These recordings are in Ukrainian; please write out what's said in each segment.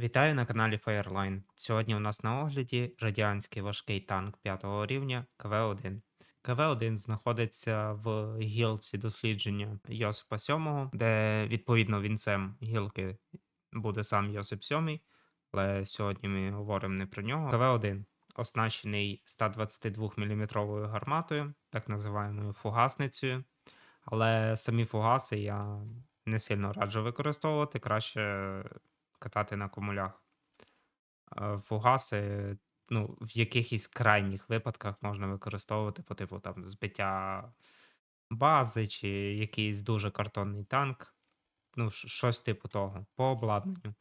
Вітаю на каналі Fireline. Сьогодні у нас на огляді радянський важкий танк 5 рівня КВ-1. КВ-1 знаходиться в гілці дослідження Йосипа VII, де відповідно вінцем гілки буде сам Йосип VII, але сьогодні ми говоримо не про нього. КВ-1 оснащений 122 мм гарматою, так називаємою фугасницею. Але самі фугаси я не сильно раджу використовувати, краще катати на комулях. Е, Фугаси, ну, в якихось крайніх випадках можна використовувати по типу там збиття бази чи якийсь дуже картонний танк. Ну, щось типу того. По обладнанню.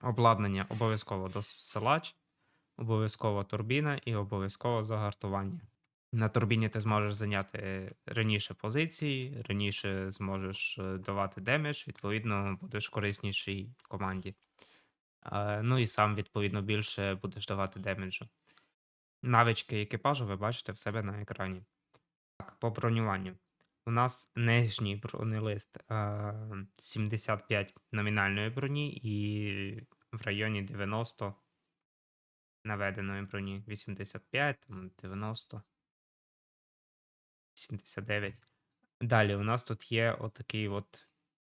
Обладнання обов'язково досилач, обов'язково турбіна і обов'язково загартування. На турбіні ти зможеш зайняти раніше позиції, раніше зможеш е, давати демедж, відповідно, будеш корисніший в команді. Е, Ну і сам, відповідно, більше будеш давати демеджу. Навички екіпажу ви бачите в себе на екрані. Так, по бронюванню. У нас нижній бронелист е, 75 номінальної броні і в районі 90 наведеної броні. 85, 90, 79. Далі у нас тут є отакий от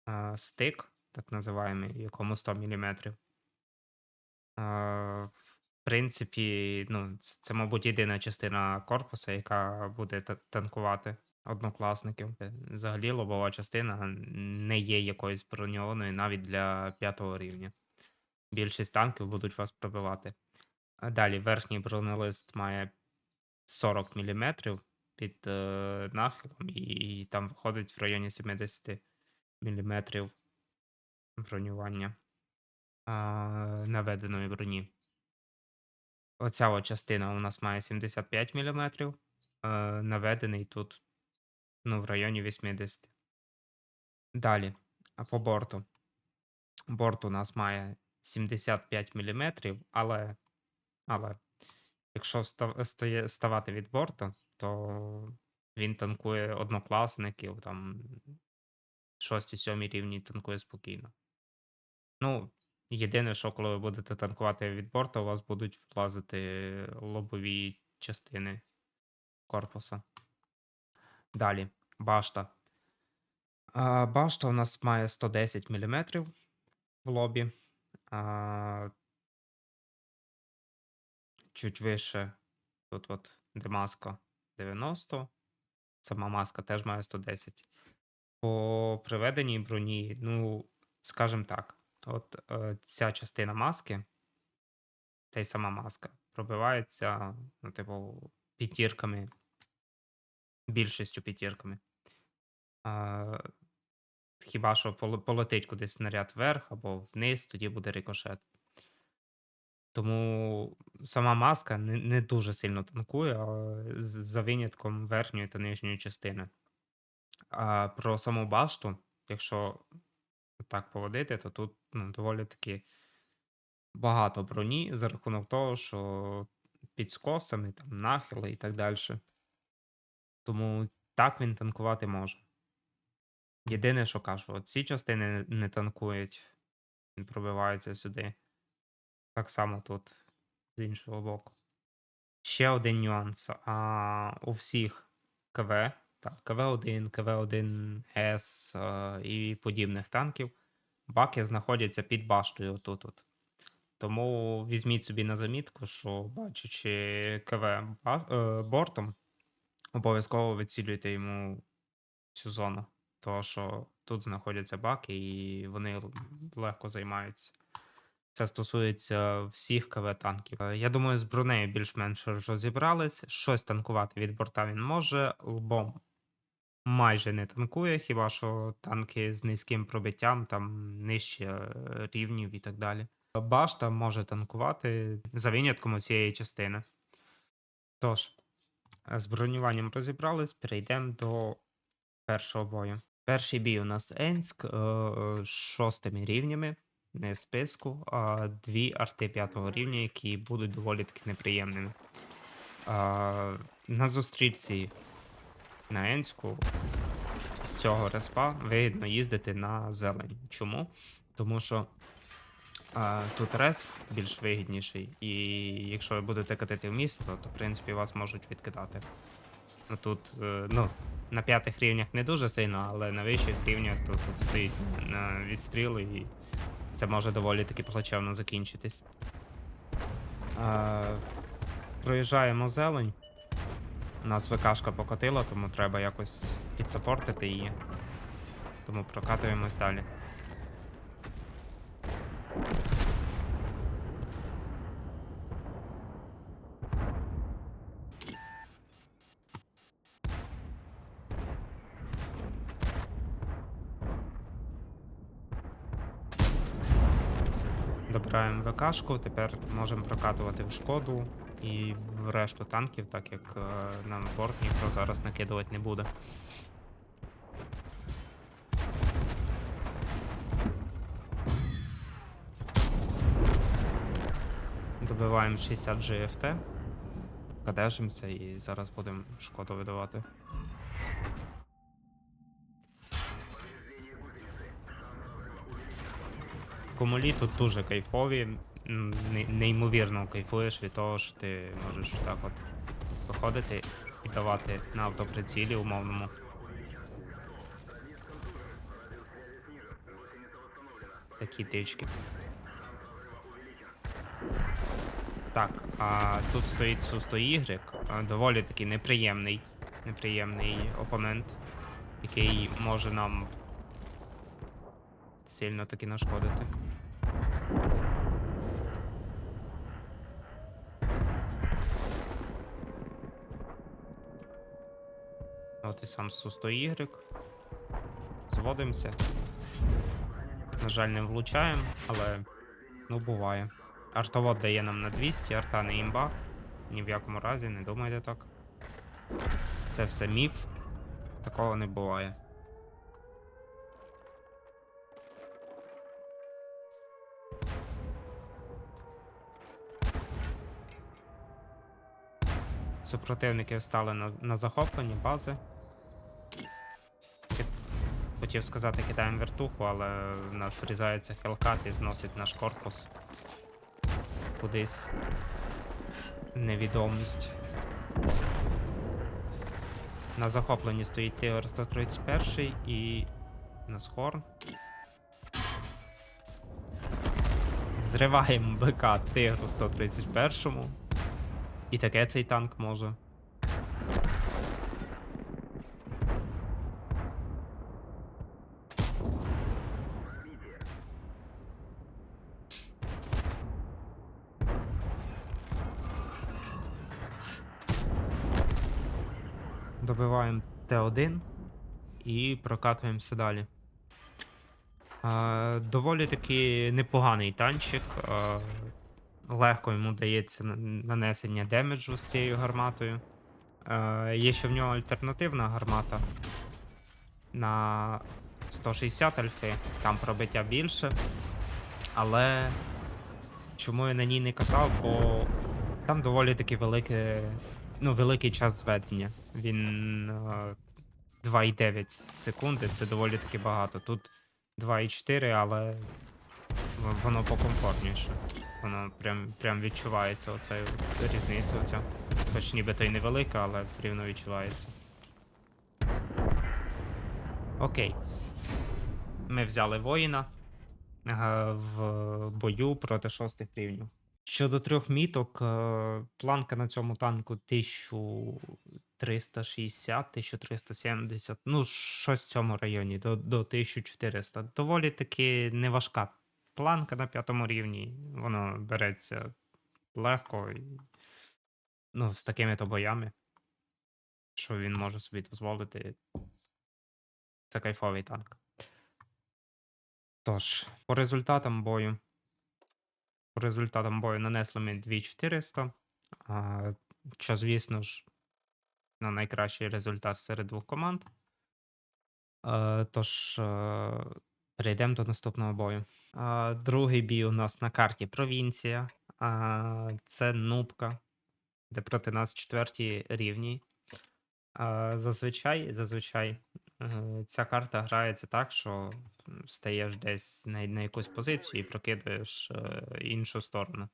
е, стик, так називаємо, якому 100 мм. А, в принципі, ну, це, мабуть, єдина частина корпуса, яка буде танкувати однокласників. Е, взагалі лобова частина не є якоюсь броньованою навіть для 5 рівня. Більшість танків будуть вас пробивати. А далі верхній бронелист має 40 мм під, е, нахилом, і там виходить в районі 70 мм бронювання а, наведеної броні. Оця от частина у нас має 75 мм, е, наведений тут ну, в районі 80. Далі, а по борту. Борт у нас має 75 мм, але, але якщо ставати від борту, то він танкує однокласників, там 6-7 рівні танкує спокійно. Ну, єдине, що коли ви будете танкувати від борту, у вас будуть влазити лобові частини корпуса. Далі, башта. А, башта у нас має 110 мм в лобі. А, чуть вище, тут от, де маска 90. Сама маска теж має 110. По приведеній броні, ну, скажімо так, от е, ця частина маски, та й сама маска, пробивається, ну, типу, п'ятірками, більшістю п'ятірками. А, хіба що полетить кудись снаряд вверх або вниз, тоді буде рикошет. Тому сама маска не, не дуже сильно танкує, але за винятком верхньої та нижньої частини. А про саму башту, якщо так поводити, то тут ну, доволі таки багато броні за рахунок того, що під скосами, там, нахили і так далі. Тому так він танкувати може. Єдине, що кажу, от ці частини не танкують, не пробиваються сюди. Так само тут, з іншого боку. Ще один нюанс. А, у всіх КВ, так, КВ-1, КВ-1С а, і подібних танків баки знаходяться під баштою отут. От. Тому візьміть собі на замітку, що бачачи КВ е, бортом, обов'язково вицілюйте йому цю зону. Тому що тут знаходяться баки і вони легко займаються. Це стосується всіх КВ-танків. Е, Я думаю, з бронею більш-менш розібрались. Щось танкувати від борта він може, лбом майже не танкує, хіба що танки з низьким пробиттям, там нижче рівнів і так далі. Башта може танкувати за винятком цієї частини. Тож, е, з бронюванням розібрались, перейдемо до першого бою. Перший бій у нас Енськ е, з шостими рівнями, не списку, а дві арти п'ятого рівня, які будуть доволі таки неприємними. А, на зустрічці на Енську з цього респа вигідно їздити на зелень. Чому? Тому що А, тут респ більш вигідніший, і якщо ви будете катити в місто, то в принципі вас можуть відкидати. Ну, тут, е, ну, на п'ятих рівнях не дуже сильно, але на вищих рівнях то тут стоїть на відстріли і це може доволі таки плачевно закінчитись. Е, проїжджаємо зелень. У нас ВКшка покотила, тому треба якось підсапортити її. Тому прокатуємось далі. ВКшку, тепер можемо прокатувати в шкоду і в решту танків, так як е, нам борт ніхто зараз накидувати не буде. Добиваємо 60 GFT, кадежимося і зараз будемо шкоду видавати. Комулі тут дуже кайфові. Неймовірно кайфуєш від того, що ти можеш так от виходити і давати на автоприцілі умовному. Такі тички. Так, а тут стоїть Сусто Y, доволі такий неприємний, неприємний опонент, який може нам сильно таки нашкодити. От і сам Сусто Y. Зводимося. На жаль, не влучаємо, але ну буває. Артовод дає нам на 200, арта не імба. Ні в якому разі, не думайте так. Це все міф. Такого не буває. Супротивники встали на, на захоплення бази. Хотів сказати, кидаємо вертуху, але в нас врізається хелкат і зносить наш корпус кудись. Невідомість. На захопленні стоїть Тигр 131 і на Хорн. Зриваємо БК Тигру 131. І таке цей танк може. Добиваємо Т1 і прокатуємося далі. А, доволі таки непоганий танчик. Легко йому дається нанесення демеджу з цією гарматою. Е, є ще в нього альтернативна гармата на 160 альфи, там пробиття більше. Але чому я на ній не катав, бо там доволі таки велике, ну, великий час зведення. Він е, 2,9 секунди, це доволі таки багато. Тут 2,4, але воно покомфортніше. Воно прям, прям відчувається оця різниця. Оця. Хоч ніби то й невелика, але все рівно відчувається. Окей. Ми взяли воїна е, в бою проти шостих рівнів. Щодо трьох міток, е, планка на цьому танку 1360, 1370, ну, щось в цьому районі, до, до 1400. Доволі таки неважка планка на п'ятому рівні. Воно береться легко ну, з такими то боями, що він може собі дозволити. Це кайфовий танк. Тож, по результатам бою. По результатам бою нанесли ми 2400. А, що, звісно ж, на найкращий результат серед двох команд. Е, тож, е, перейдемо до наступного бою. А, другий бій у нас на карті провінція. А, це нубка, де проти нас четверті рівні. А, зазвичай, зазвичай Е, Ця карта грається так, що стаєш десь на, на якусь позицію і прокидаєш е, іншу сторону.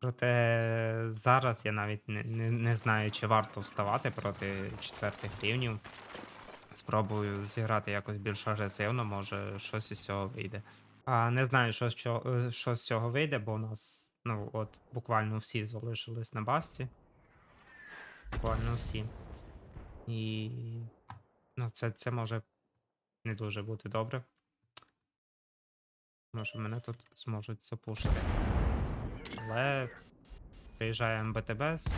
Проте зараз я навіть не, не, не знаю, чи варто вставати проти четвертих рівнів. Спробую зіграти якось більш агресивно, може щось із цього вийде. А не знаю, що з, е, що з цього вийде, бо у нас ну, от, буквально всі залишились на басці. Буквально всі. І ну, це, це може не дуже бути добре. Може, мене тут зможуть запушити. Але приїжджає МБТБ з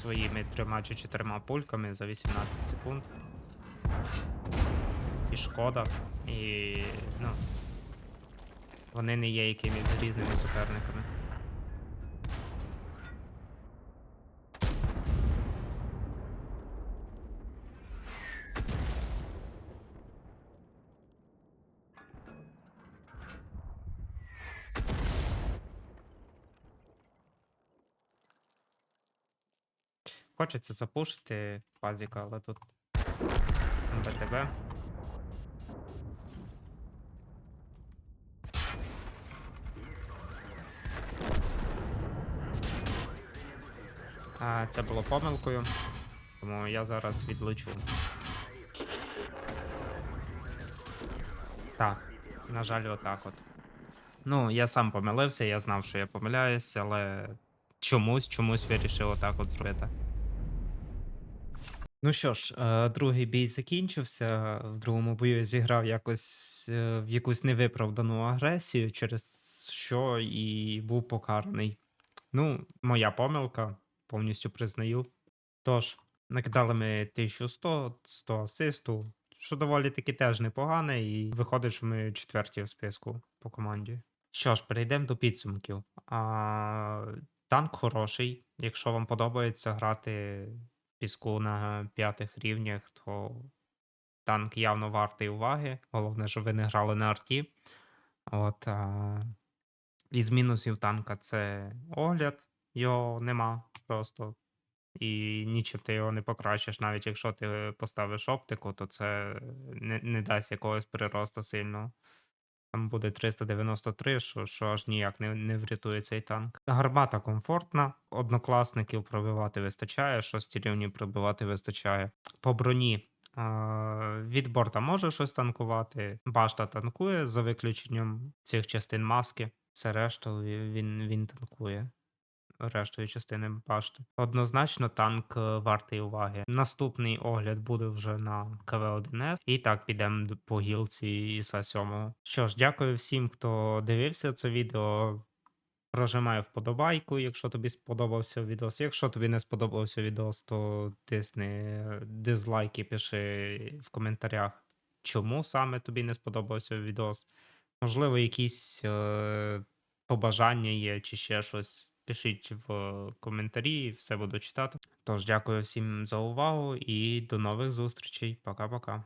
своїми трьома чи чотирма пульками за 18 секунд. І шкода. І ну. Вони не є якимись грізними суперниками. Хочеться запушити пазіка, але тут МБТБ. А, це було помилкою, тому я зараз відлечу. Так, на жаль, отак от. Ну, я сам помилився, я знав, що я помиляюсь, але чомусь, чомусь вирішив отак от зробити. Ну що ж, е, другий бій закінчився. В другому бою я зіграв якось е, в якусь невиправдану агресію, через що і був покараний. Ну, моя помилка, повністю признаю. Тож, накидали ми 1100, 100 асисту, що доволі таки теж непогане, і виходить, що ми четверті в списку по команді. Що ж, перейдемо до підсумків. А, танк хороший. Якщо вам подобається грати в піску на п'ятих рівнях, то танк явно вартий уваги. Головне, щоб ви не грали на арті. От, а... Із мінусів танка це огляд, його нема просто. І нічим ти його не покращиш, навіть якщо ти поставиш оптику, то це не, не дасть якогось приросту сильного. Там буде 393, що, що аж ніяк не, не врятує цей танк. Гармата комфортна, однокласників пробивати вистачає, шості рівні пробивати вистачає. По броні від борта може щось танкувати. Башта танкує за виключенням цих частин маски. Все решту ві- він, він танкує. Рештою частини башти. Однозначно танк е, вартий уваги. Наступний огляд буде вже на КВ-1С. І так підемо по гілці Іса 7. Що ж, дякую всім, хто дивився це відео. Прожимай вподобайку, якщо тобі сподобався відос. Якщо тобі не сподобався відос, то тисни дизлайк і пиши в коментарях, чому саме тобі не сподобався відос. Можливо, якісь е, побажання є чи ще щось. Пишіть в коментарі, все буду читати. Тож, дякую всім за увагу і до нових зустрічей. Пока-пока.